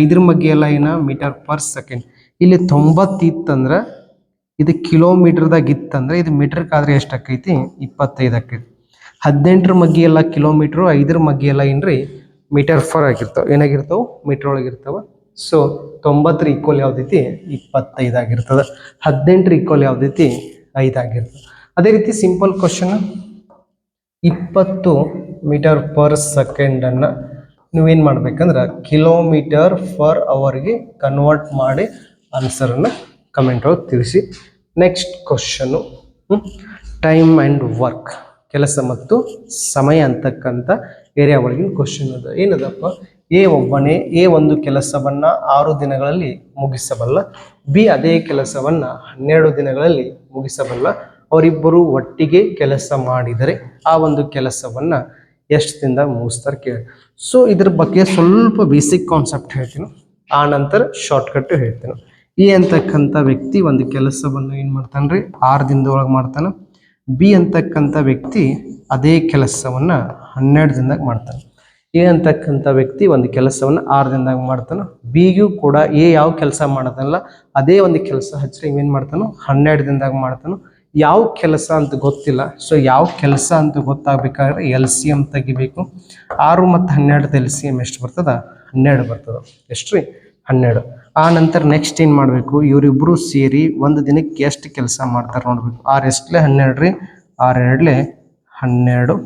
ಐದರ ಮಗ್ಗಿ ಎಲ್ಲ ಏನು? Metre per second. ಇಲ್ಲಿ ತೊಂಬತ್ತು ಇತ್ತಂದ್ರೆ ಇದು ಕಿಲೋಮೀಟರ್ದಾಗ ಇತ್ತಂದ್ರೆ ಇದು ಮೀಟರ್ಗಾದ್ರೆ ಎಷ್ಟು ಆಕೈತಿ ಇಪ್ಪತ್ತೈದು ಆಕೈತಿ ಹದಿನೆಂಟರ ಮಗ್ಗಿ ಎಲ್ಲ ಕಿಲೋಮೀಟ್ರು, ಐದರ ಮಗ್ಗಿ ಎಲ್ಲ ಏನ್ರಿ? ಮೀಟರ್ ಫರ್ ಆಗಿರ್ತಾವೆ. ಏನಾಗಿರ್ತಾವೆ? ಮೀಟರ್ ಒಳಗಿರ್ತಾವೆ ಸೊ ತೊಂಬತ್ತರ ಈಕ್ವಲ್ ಯಾವ್ದೈತಿ ಇಪ್ಪತ್ತೈದು ಆಗಿರ್ತದೆ. ಹದಿನೆಂಟರ ಈಕ್ವಲ್ ಯಾವ್ದೈತಿ ಐದಾಗಿರ್ತದೆ ಅದೇ ರೀತಿ ಸಿಂಪಲ್ ಕ್ವಶನ್ ಇಪ್ಪತ್ತು ಮೀಟರ್ ಪರ್ ಸೆಕೆಂಡನ್ನು ನೀವೇನು ಮಾಡ್ಬೇಕಂದ್ರೆ ಕಿಲೋಮೀಟರ್ ಫರ್ ಅವರ್ಗೆ ಕನ್ವರ್ಟ್ ಮಾಡಿ ಆನ್ಸರನ್ನು ಕಮೆಂಟ್ ಒಳಗೆ ತಿಳಿಸಿ. Next question time and work ಕೆಲಸ ಮತ್ತು ಸಮಯ ಅಂತಕ್ಕಂಥ ಏರಿಯಾ ಒಳಗಿನ ಕ್ವಶನ್ ಅದ. ಏನದಪ್ಪ? ಎ ಒಬ್ಬನೇ ಎ ಒಂದು ಕೆಲಸವನ್ನ ಆರು ದಿನಗಳಲ್ಲಿ ಮುಗಿಸಬಲ್ಲ, ಬಿ ಅದೇ ಕೆಲಸವನ್ನ ಹನ್ನೆರಡು ದಿನಗಳಲ್ಲಿ ಮುಗಿಸಬಲ್ಲ, ಅವರಿಬ್ಬರು ಒಟ್ಟಿಗೆ ಕೆಲಸ ಮಾಡಿದರೆ ಆ ಒಂದು ಕೆಲಸವನ್ನ ಎಷ್ಟು ದಿನದಾಗ ಮುಗಿಸ್ತಾರೆ ಕೇಳಿ. ಸೊ ಇದ್ರ ಬಗ್ಗೆ ಸ್ವಲ್ಪ ಬೇಸಿಕ್ ಕಾನ್ಸೆಪ್ಟ್ ಹೇಳ್ತೀನಿ. ಆ ನಂತರ ಶಾರ್ಟ್ಕಟ್ ಹೇಳ್ತೀನಿ. ಈ ಅಂತಕ್ಕಂಥ ವ್ಯಕ್ತಿ ಒಂದು ಕೆಲಸವನ್ನು ಏನು ಮಾಡ್ತಾನೆ ರೀ? ಆರು ದಿನದೊಳಗೆ ಮಾಡ್ತಾನೆ. ಬಿ ಅಂತಕ್ಕಂಥ ವ್ಯಕ್ತಿ ಅದೇ ಕೆಲಸವನ್ನ ಹನ್ನೆರಡು ದಿನದಾಗ ಮಾಡ್ತಾನೆ. ಎ ಅಂತಕ್ಕಂಥ ವ್ಯಕ್ತಿ ಒಂದು ಕೆಲಸವನ್ನು ಆರು ದಿನದಾಗ ಮಾಡ್ತಾನೆ. ಬಿಗೂ ಕೂಡ ಎ ಯಾವ ಕೆಲಸ ಮಾಡೋದಲ್ಲ ಅದೇ ಒಂದು ಕೆಲಸ ಹಚ್ಚಿ ಏನು ಮಾಡ್ತಾನೋ, ಹನ್ನೆರಡು ದಿನದಾಗ ಮಾಡ್ತಾನೋ. ಯಾವ ಕೆಲಸ ಅಂತ ಗೊತ್ತಿಲ್ಲ. ಸೊ ಯಾವ ಕೆಲಸ ಅಂತ ಗೊತ್ತಾಗಬೇಕಾದ್ರೆ ಎಲ್ ಸಿ ಎಂ ತೆಗಿಬೇಕು. ಆರು ಮತ್ತು ಹನ್ನೆರಡು ಎಲ್ ಸಿ ಎಂ ಎಷ್ಟು ಬರ್ತದ? ಹನ್ನೆರಡು ಬರ್ತದ. ಎಷ್ಟು ರೀ? ಹನ್ನೆರಡು. ಆ ನಂತರ ನೆಕ್ಸ್ಟ್ ಏನು ಮಾಡಬೇಕು? ಇವರಿಬ್ಬರು ಸೇರಿ ಒಂದು ದಿನಕ್ಕೆ ಎಷ್ಟು ಕೆಲಸ ಮಾಡ್ತಾರೆ ನೋಡಬೇಕು. ಆರು ಎಷ್ಟಲೇ ಹನ್ನೆರಡು ರೀ? ಆರು ಎರಡಲೇ ಹನ್ನೆರಡು.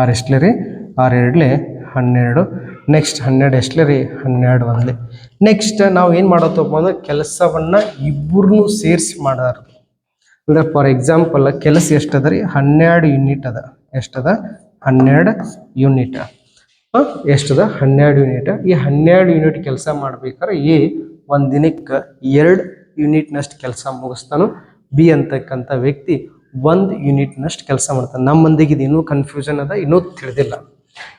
ಆರು ರೀ ಆರು ಎರಡಲೆ, ಹನ್ನೆರಡು. ನೆಕ್ಸ್ಟ್ ಹನ್ನೆರಡು ಎಷ್ಟಲೆ ರೀ ಹನ್ನೆರಡು ಒಂದ್ಲಿ. ನೆಕ್ಸ್ಟ್ ನಾವು ಏನು ಮಾಡತ್ತಪ್ಪ ಅಂದ್ರೆ ಕೆಲಸವನ್ನು ಇಬ್ಬರನ್ನೂ ಸೇರಿಸಿ ಮಾಡಾರ. ಅಂದ್ರೆ ಫಾರ್ ಎಕ್ಸಾಂಪಲ್ ಕೆಲಸ ಎಷ್ಟದ ರೀ? ಹನ್ನೆರಡು ಯೂನಿಟ್ ಅದ. ಎಷ್ಟದ? ಹನ್ನೆರಡು ಯೂನಿಟ್ ಎಷ್ಟದ? ಹನ್ನೆರಡು ಯೂನಿಟ್ ಈ ಹನ್ನೆರಡು ಯೂನಿಟ್ ಕೆಲಸ ಮಾಡ್ಬೇಕಾದ್ರೆ ಎ ಒಂದು ದಿನಕ್ಕೆ ಎರಡು ಯೂನಿಟ್ನಷ್ಟು ಕೆಲಸ ಮುಗಿಸ್ತಾನು. ಬಿ ಅಂತಕ್ಕಂಥ ವ್ಯಕ್ತಿ ಒಂದು ಯೂನಿಟ್ನಷ್ಟು ಕೆಲಸ ಮಾಡ್ತಾನೆ. ನಮ್ಮ ಮಂದಿಗೆ ಇದು ಇನ್ನೂ ಕನ್ಫ್ಯೂಷನ್ ಅದ, ಇನ್ನೂ ತಿಳಿದಿಲ್ಲ.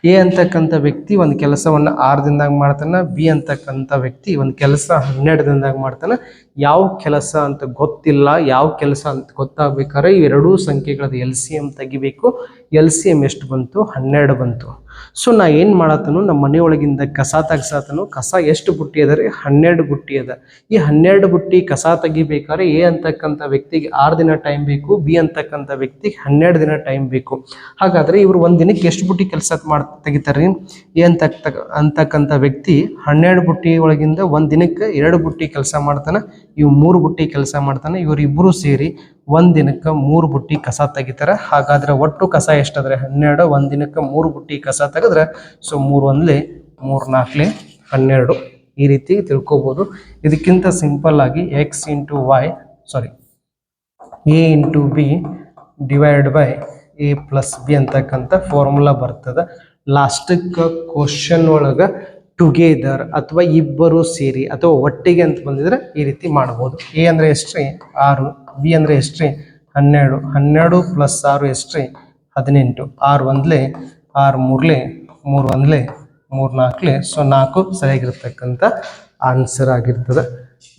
ಎ ಅಂತಕ್ಕಂಥ ವ್ಯಕ್ತಿ ಒಂದು ಕೆಲಸವನ್ನು ಆರು ದಿನದಾಗ ಮಾಡ್ತಾನೆ, ಬಿ ಅಂತಕ್ಕಂಥ ವ್ಯಕ್ತಿ ಒಂದು ಕೆಲಸ ಹನ್ನೆರಡು ದಿನದಾಗ ಮಾಡ್ತಾನೆ. ಯಾವ ಕೆಲಸ ಅಂತ ಗೊತ್ತಿಲ್ಲ, ಯಾವ ಕೆಲಸ ಅಂತ ಗೊತ್ತಾಗ್ಬೇಕಾದ್ರೆ ಎರಡೂ ಸಂಖ್ಯೆಗಳದ್ದು ಎಲ್ ಸಿ ಎಂ ತೆಗಿಬೇಕು. ಎಲ್ ಸಿ ಎಂ ಎಷ್ಟು ಬಂತು? ಹನ್ನೆರಡು ಬಂತು. ಸೊ ನಾ ಏನು ಮಾಡತ್ತನು ನಮ್ಮ ಮನೆಯೊಳಗಿಂದ ಕಸ ತೆಗ್ಸಾತನು. ಕಸ ಎಷ್ಟು ಬುಟ್ಟಿ ಅದ ರೀ? ಹನ್ನೆರಡು ಬುಟ್ಟಿ ಅದ. ಈ ಹನ್ನೆರಡು ಬುಟ್ಟಿ ಕಸ ತೆಗಿಬೇಕಾದ್ರೆ ಎ ಅಂತಕ್ಕಂಥ ವ್ಯಕ್ತಿಗೆ ಆರು ದಿನ ಟೈಮ್ ಬೇಕು, ಬಿ ಅಂತಕ್ಕಂಥ ವ್ಯಕ್ತಿಗೆ ಹನ್ನೆರಡು ದಿನ ಟೈಮ್ ಬೇಕು. ಹಾಗಾದ್ರೆ ಇವರು ಒಂದು ದಿನಕ್ಕೆ ಎಷ್ಟು ಬುಟ್ಟಿ ಕೆಲಸ ಮಾಡ್, ತೆಗಿತಾರೆ ಎ ಅಂತ ಅಂತಕ್ಕಂಥ ವ್ಯಕ್ತಿ ಹನ್ನೆರಡು ಬುಟ್ಟಿ ಒಳಗಿಂದ ಒಂದು ದಿನಕ್ಕೆ ಎರಡು ಬುಟ್ಟಿ ಕೆಲಸ ಮಾಡ್ತಾನೆ. ಇವು ಮೂರು ಬುಟ್ಟಿ ಕೆಲಸ ಮಾಡ್ತಾನೆ. ಇವರಿಬ್ಬರು ಸೇರಿ ಒಂದ್ ದಿನಕ್ಕೆ ಮೂರು ಬುಟ್ಟಿ ಕಸ ತೆಗಿತಾರೆ. ಹಾಗಾದ್ರೆ ಒಟ್ಟು ಕಸ ಎಷ್ಟಾದ್ರೆ? ಹನ್ನೆರಡು, ಒಂದ್ ದಿನಕ್ಕೆ ಮೂರು ಬುಟ್ಟಿ ಕಸ ತೆಗೆದ್ರೆ, ಸೊ ಮೂರು ಒಂದ್ಲಿ ಮೂರ್ ನಾಲ್ಕಲಿ ಹನ್ನೆರಡು. ಈ ರೀತಿ ತಿಳ್ಕೊಬೋದು. ಇದಕ್ಕಿಂತ ಸಿಂಪಲ್ ಆಗಿ X into Y sorry A into B divide by A plus B ಅಂತಕ್ಕಂಥ ಫಾರ್ಮುಲಾ ಬರ್ತದೆ. ಲಾಸ್ಟಕ್ಕೆ ಕ್ವಶನ್ ಒಳಗೆ ಟುಗೆದರ್ ಅಥವಾ ಇಬ್ಬರು ಸೇರಿ ಅಥವಾ ಒಟ್ಟಿಗೆ ಅಂತ ಬಂದಿದ್ರೆ ಈ ರೀತಿ ಮಾಡ್ಬೋದು. ಎ ಅಂದರೆ ಎಷ್ಟ್ರಿ? ಆರು. ಬಿ ಅಂದರೆ ಎಷ್ಟ್ರಿ? ಹನ್ನೆರಡು. ಹನ್ನೆರಡು ಪ್ಲಸ್ ಆರು ಎಷ್ಟ್ರಿ? ಹದಿನೆಂಟು. ಆರು ಒಂದ್ಲೆ, ಆರು ಮೂರ್ಲೆ, ಮೂರು ಒಂದ್ಲೆ, ಮೂರು ನಾಲ್ಕಲೆ. ಸೊ ನಾಲ್ಕು ಸರಿಯಾಗಿರ್ತಕ್ಕಂಥ ಆನ್ಸರ್ ಆಗಿರ್ತದೆ.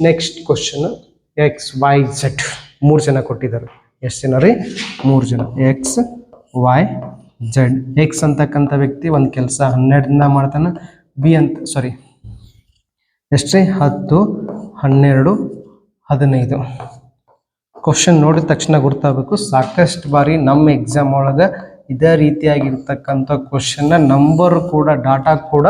Next question X Y Z ಮೂರು ಜನ ಕೊಟ್ಟಿದ್ದಾರೆ. ಎಷ್ಟು ಜನ ರೀ? ಮೂರು ಜನ. ಎಕ್ಸ್ ವೈ ಝೆಡ್ ಎಕ್ಸ್ ಅಂತಕ್ಕಂಥ ವ್ಯಕ್ತಿ ಒಂದು ಕೆಲಸ ಹನ್ನೆರಡರಿಂದ ಮಾಡ್ತಾನೆ. ಬಿ ಅಂತ ಸಾರಿ ಎಷ್ಟ್ರಿ? ಹತ್ತು, ಹನ್ನೆರಡು, ಹದಿನೈದು. ಕ್ವಶನ್ ನೋಡಿದ ತಕ್ಷಣ ಗೊತ್ತಾಗಬೇಕು ಸಾಕಷ್ಟು ಬಾರಿ ನಮ್ಮ ಎಕ್ಸಾಮ್ ಒಳಗೆ ಇದೇ ರೀತಿಯಾಗಿರ್ತಕ್ಕಂಥ ಕ್ವಶನ್ನ ನಂಬರ್ ಕೂಡ ಡಾಟಾ ಕೂಡ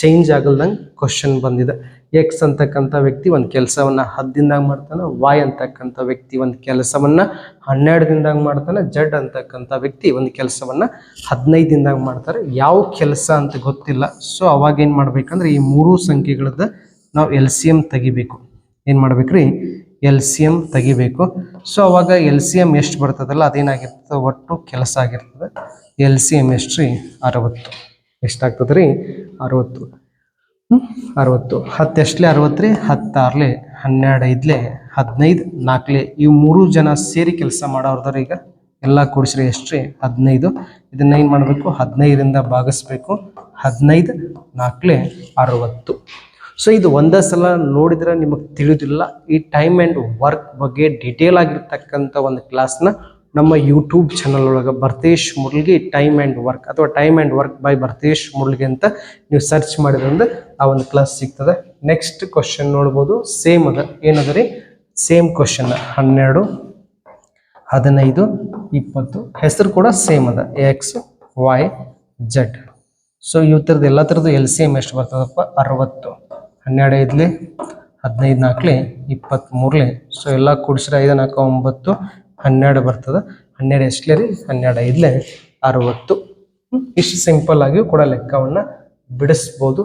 ಚೇಂಜ್ ಆಗಲ್ದಂಗೆ ಕ್ವಶನ್ ಬಂದಿದೆ. ಎಕ್ಸ್ ಅಂತಕ್ಕಂಥ ವ್ಯಕ್ತಿ ಒಂದು ಕೆಲಸವನ್ನು ಹತ್ತು ದಿನದಾಗ ಮಾಡ್ತಾನೆ ವಾಯ್ ಅಂತಕ್ಕಂಥ ವ್ಯಕ್ತಿ ಒಂದು ಕೆಲಸವನ್ನು ಹನ್ನೆರಡು ದಿನದಾಗ ಮಾಡ್ತಾನೆ ಜಡ್ ಅಂತಕ್ಕಂಥ ವ್ಯಕ್ತಿ ಒಂದು ಕೆಲಸವನ್ನು ಹದಿನೈದು ದಿನದಾಗ ಮಾಡ್ತಾರೆ. ಯಾವ ಕೆಲಸ ಅಂತ ಗೊತ್ತಿಲ್ಲ. ಸೊ ಅವಾಗೇನು ಮಾಡ್ಬೇಕಂದ್ರೆ ಈ ಮೂರು ಸಂಖ್ಯೆಗಳದ್ದು ನಾವು ಎಲ್ ಸಿ ಎಂ ತೆಗಿಬೇಕು. ಏನು ಮಾಡ್ಬೇಕ್ರಿ? ಎಲ್ ಸಿ ಎಂ ತೆಗಿಬೇಕು. ಸೊ ಅವಾಗ ಎಲ್ ಸಿ ಎಂ ಎಷ್ಟು ಬರ್ತದಲ್ಲ ಅದೇನಾಗಿರ್ತದೆ? ಒಟ್ಟು ಕೆಲಸ ಆಗಿರ್ತದೆ. ಎಲ್ ಸಿ ಎಂ ಎಷ್ಟು ರೀ ಅರವತ್ತು. ಎಷ್ಟಾಗ್ತದೆ ರೀ ಅರವತ್ತು? ಅರವತ್ತು ಹತ್ತು ಎಷ್ಟಲೆ? ಅರವತ್ತು ರೀ ಹತ್ತಾರ್ಲೆ? ಹನ್ನೆರಡು ಐದ್ಲೆ? ಹದಿನೈದು? ನಾಲ್ಕಲೆ? ಇವು ಮೂರು ಜನ ಸೇರಿ ಕೆಲಸ ಮಾಡೋರ್ದಾರ ಈಗ ಎಲ್ಲ ಕೂಡಿಸ್ರಿ ಎಷ್ಟು ರೀ ಹದಿನೈದು. ಇದನ್ನ ಏನು ಮಾಡಬೇಕು? ಹದಿನೈದರಿಂದ ಭಾಗಿಸ್ಬೇಕು. ಹದಿನೈದು, ನಾಲ್ಕಲೆ, ಅರವತ್ತು. ಸೊ ಇದು ಒಂದೇ ಸಲ ನೋಡಿದ್ರೆ ನಿಮಗೆ ತಿಳಿದಿಲ್ಲ. ಈ ಟೈಮ್ ಆ್ಯಂಡ್ ವರ್ಕ್ ಬಗ್ಗೆ ಡಿಟೇಲ್ ಆಗಿರ್ತಕ್ಕಂಥ ಒಂದು ಕ್ಲಾಸ್ನ ನಮ್ಮ ಯೂಟ್ಯೂಬ್ ಚಾನಲ್ ಒಳಗೆ Bharatesh Muralgi time and work ಅಥವಾ time and work by Bharatesh Muralgi ಅಂತ ನೀವು ಸರ್ಚ್ ಮಾಡಿದ್ರಿಂದ ಆ ಒಂದು ಕ್ಲಾಸ್ ಸಿಗ್ತದೆ. ನೆಕ್ಸ್ಟ್ ಕ್ವಶನ್ ನೋಡ್ಬೋದು. ಸೇಮ್ ಅದ. ಏನದ ರೀ? ಸೇಮ್ ಕ್ವಶನ್ ಹನ್ನೆರಡು, ಹದಿನೈದು, ಇಪ್ಪತ್ತು. ಹೆಸರು ಕೂಡ ಸೇಮ್ ಅದ. ಎಕ್ಸ್ ವೈ ಜೆಡ್ ಸೊ ಇವ್ ಥರದ್ದು ಎಲ್ಲ ಥರದ್ದು ಎಲ್ ಸಿ ಎಂ ಎಷ್ಟು ಬರ್ತದಪ್ಪ? ಅರವತ್ತು. ಹನ್ನೆರಡು ಐದ್ಲಿ, ಹದಿನೈದು ನಾಲ್ಕಲಿ ಇಪ್ಪತ್ತ್ಮೂರಲಿ ಸೊ ಎಲ್ಲ ಕೂಡಿಸ್ರೆ ಐದು, ನಾಲ್ಕು, ಒಂಬತ್ತು, ಹನ್ನೆರಡು ಬರ್ತದೆ. ಹನ್ನೆರಡು ಎಷ್ಟಲೇ ರೀ? ಹನ್ನೆರಡು ಐದ್ಲೆ, ಅರವತ್ತು? ಇಷ್ಟು ಸಿಂಪಲ್ ಆಗಿ ಕೂಡ ಲೆಕ್ಕವನ್ನು ಬಿಡಿಸ್ಬೋದು.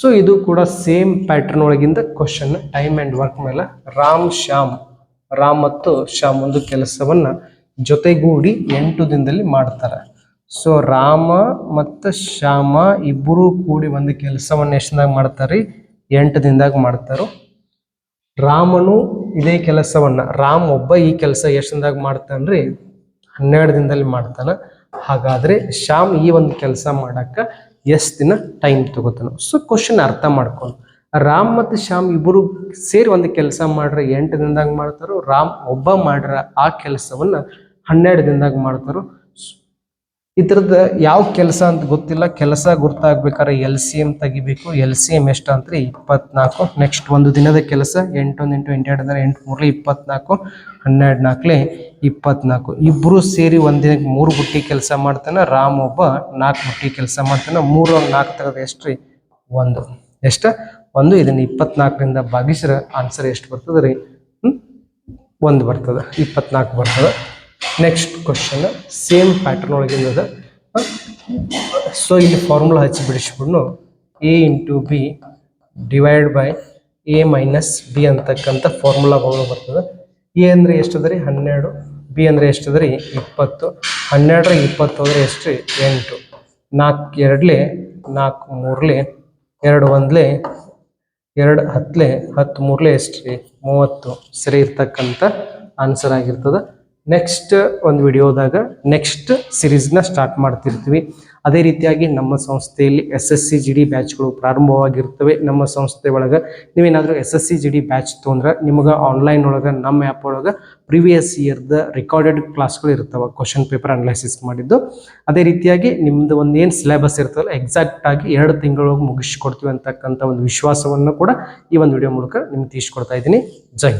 ಸೊ ಇದು ಕೂಡ ಸೇಮ್ ಪ್ಯಾಟರ್ನ್ ಒಳಗಿಂದ ಕ್ವಶನ್ ಟೈಮ್ ಆ್ಯಂಡ್ ವರ್ಕ್ ಮೇಲೆ ರಾಮ್, ಶ್ಯಾಮ್. ರಾಮ್ ಮತ್ತು ಶ್ಯಾಮ್ ಒಂದು ಕೆಲಸವನ್ನು ಜೊತೆಗೂಡಿ ಎಂಟು ದಿನದಲ್ಲಿ ಮಾಡ್ತಾರೆ. ಸೊ ರಾಮ ಮತ್ತು ಶ್ಯಾಮ ಇಬ್ಬರೂ ಕೂಡಿ ಒಂದು ಕೆಲಸವನ್ನು ಎಷ್ಟು ಮಾಡ್ತಾರೆ ಎಂಟು ದಿನದಾಗ ಮಾಡ್ತಾರೋ? ರಾಮನು ಇದೇ ಕೆಲಸವನ್ನ, ರಾಮ್ ಒಬ್ಬ ಈ ಕೆಲಸ ಎಷ್ಟು ದಿನದಾಗ ಮಾಡ್ತಾನ್ರಿ? ಹನ್ನೆರಡು ದಿನದಲ್ಲಿ ಮಾಡ್ತಾನ. ಹಾಗಾದ್ರೆ ಶ್ಯಾಮ್ ಈ ಒಂದು ಕೆಲಸ ಮಾಡಕ್ಕ ಎಷ್ಟು ದಿನ ಟೈಮ್ ತಗೋತಾನ? ಸೊ ಕ್ವಶನ್ ಅರ್ಥ ಮಾಡ್ಕೊಂಡು. ರಾಮ್ ಮತ್ತು ಶ್ಯಾಮ್ ಇಬ್ಬರು ಸೇರಿ ಒಂದು ಕೆಲಸ ಮಾಡ್ರೆ ಎಂಟು ದಿನದಾಗ ಮಾಡ್ತಾರೋ? ರಾಮ್ ಒಬ್ಬ ಮಾಡ್ರ ಆ ಕೆಲಸವನ್ನ ಹನ್ನೆರಡು ದಿನದಾಗ ಮಾಡ್ತಾರೋ? ಈ ಥರದ ಯಾವ ಕೆಲಸ ಅಂತ ಗೊತ್ತಿಲ್ಲ. ಕೆಲಸ ಗುರ್ತಾಗ್ಬೇಕಾದ್ರೆ ಎಲ್ ಸಿ ಎಂ ತೆಗಿಬೇಕು. ಎಲ್ ಸಿ ಎಂ ಎಷ್ಟು ಅಂದ್ರೆ ಇಪ್ಪತ್ನಾಲ್ಕು ನೆಕ್ಸ್ಟ್ ಒಂದು ದಿನದ ಕೆಲಸ. ಎಂಟೊಂದು ಎಂಟು ಎಂಟೆರಡು ಅಂದ್ರೆ ಎಂಟು ಮೂರಲಿ ಇಪ್ಪತ್ನಾಲ್ಕು ಹನ್ನೆರಡು ನಾಲ್ಕಲಿ ಇಪ್ಪತ್ನಾಲ್ಕು ಇಬ್ಬರು ಸೇರಿ ಒಂದು ದಿನಕ್ಕೆ ಮೂರು ಬುಟ್ಟಿ ಕೆಲಸ ಮಾಡ್ತಾನೆ. ರಾಮ್ ಒಬ್ಬ ನಾಲ್ಕು ಬುಟ್ಟಿ ಕೆಲಸ ಮಾಡ್ತಾನೆ. ಮೂರು ನಾಲ್ಕು ತೆಗೆದ್ರೆ ಎಷ್ಟು ರೀ ಒಂದು. ಎಷ್ಟು? ಒಂದು. ಇದನ್ನ ಇಪ್ಪತ್ನಾಲ್ಕರಿಂದ ಭಾಗಿಸ್ರೆ ಆನ್ಸರ್ ಎಷ್ಟು ಬರ್ತದೆ ರೀ? ಒಂದು ಬರ್ತದೆ. ಇಪ್ಪತ್ನಾಲ್ಕು ಬರ್ತದೆ. ನೆಕ್ಸ್ಟ್ ಕ್ವಶನ್ ಸೇಮ್ ಪ್ಯಾಟರ್ನ್ ಒಳಗಿಂದದ ಸೊ ಇಲ್ಲಿ ಫಾರ್ಮುಲಾ ಹಚ್ಚಿ ಬಿಡಿಸ್ಬಿಟ್ಟು A into B divide by A minus B ಅಂತಕ್ಕಂಥ ಫಾರ್ಮುಲಾ ಬರ್ತದೆ. ಎ ಅಂದರೆ ಎಷ್ಟದ ರೀ ಹನ್ನೆರಡು. ಬಿ ಅಂದರೆ ಎಷ್ಟದ ರೀ ಇಪ್ಪತ್ತು. ಹನ್ನೆರಡರ ಇಪ್ಪತ್ತು ಅಂದರೆ ಎಷ್ಟು? ರೀ ಎಂಟು. ನಾಲ್ಕು ಎರಡ್ಲೆ, ನಾಲ್ಕು ಮೂರ್ಲೆ, ಎರಡು ಒಂದ್ಲೆ, ಎರಡು ಹತ್ತಲೆ ಹತ್ತು ಮೂರ್ಲೆ ಎಷ್ಟು ರೀ? ಮೂವತ್ತು. ಸರಿ, ಇರ್ತಕ್ಕಂಥ ಆನ್ಸರ್ ಆಗಿರ್ತದೆ. ನೆಕ್ಸ್ಟ್ ಒಂದು ವಿಡಿಯೋದಾಗ ನೆಕ್ಸ್ಟ್ ಸಿರೀಸ್ನ ಸ್ಟಾರ್ಟ್ ಮಾಡ್ತಿರ್ತೀವಿ. ಅದೇ ರೀತಿಯಾಗಿ ನಮ್ಮ ಸಂಸ್ಥೆಯಲ್ಲಿ S S C G D ಬ್ಯಾಚ್ಗಳು ಪ್ರಾರಂಭವಾಗಿರ್ತವೆ. ನಮ್ಮ ಸಂಸ್ಥೆ ಒಳಗೆ ನೀವೇನಾದರೂ S S C G D batch ತೊಗೊಂಡ್ರೆ ನಿಮಗೆ ಆನ್ಲೈನ್ ಒಳಗೆ, ನಮ್ಮ ಆ್ಯಪ್ ಒಳಗೆ ಪ್ರಿವಿಯಸ್ ಇಯರ್ದ ರೆಕಾರ್ಡೆಡ್ ಕ್ಲಾಸ್ಗಳು ಇರ್ತವೆ ಕ್ವಶನ್ ಪೇಪರ್ ಅನಲೈಸಿಸ್ ಮಾಡಿದ್ದು. ಅದೇ ರೀತಿಯಾಗಿ ನಿಮ್ಮದು ಒಂದು ಏನು ಸಿಲೆಬಸ್ ಇರ್ತದಲ್ಲ ಎಕ್ಸಾಕ್ಟ್ ಆಗಿ ಎರಡು ತಿಂಗಳೊಳಗೆ ಮುಗಿಸ್ಕೊಡ್ತೀವಿ ಅಂತಕ್ಕಂಥ ಒಂದು ವಿಶ್ವಾಸವನ್ನು ಕೂಡ ಈ ಒಂದು ವಿಡಿಯೋ ಮೂಲಕ ನಿಮ್ಗೆ ತೀಸ್ಕೊಡ್ತಾ ಇದ್ದೀನಿ. ಜೈ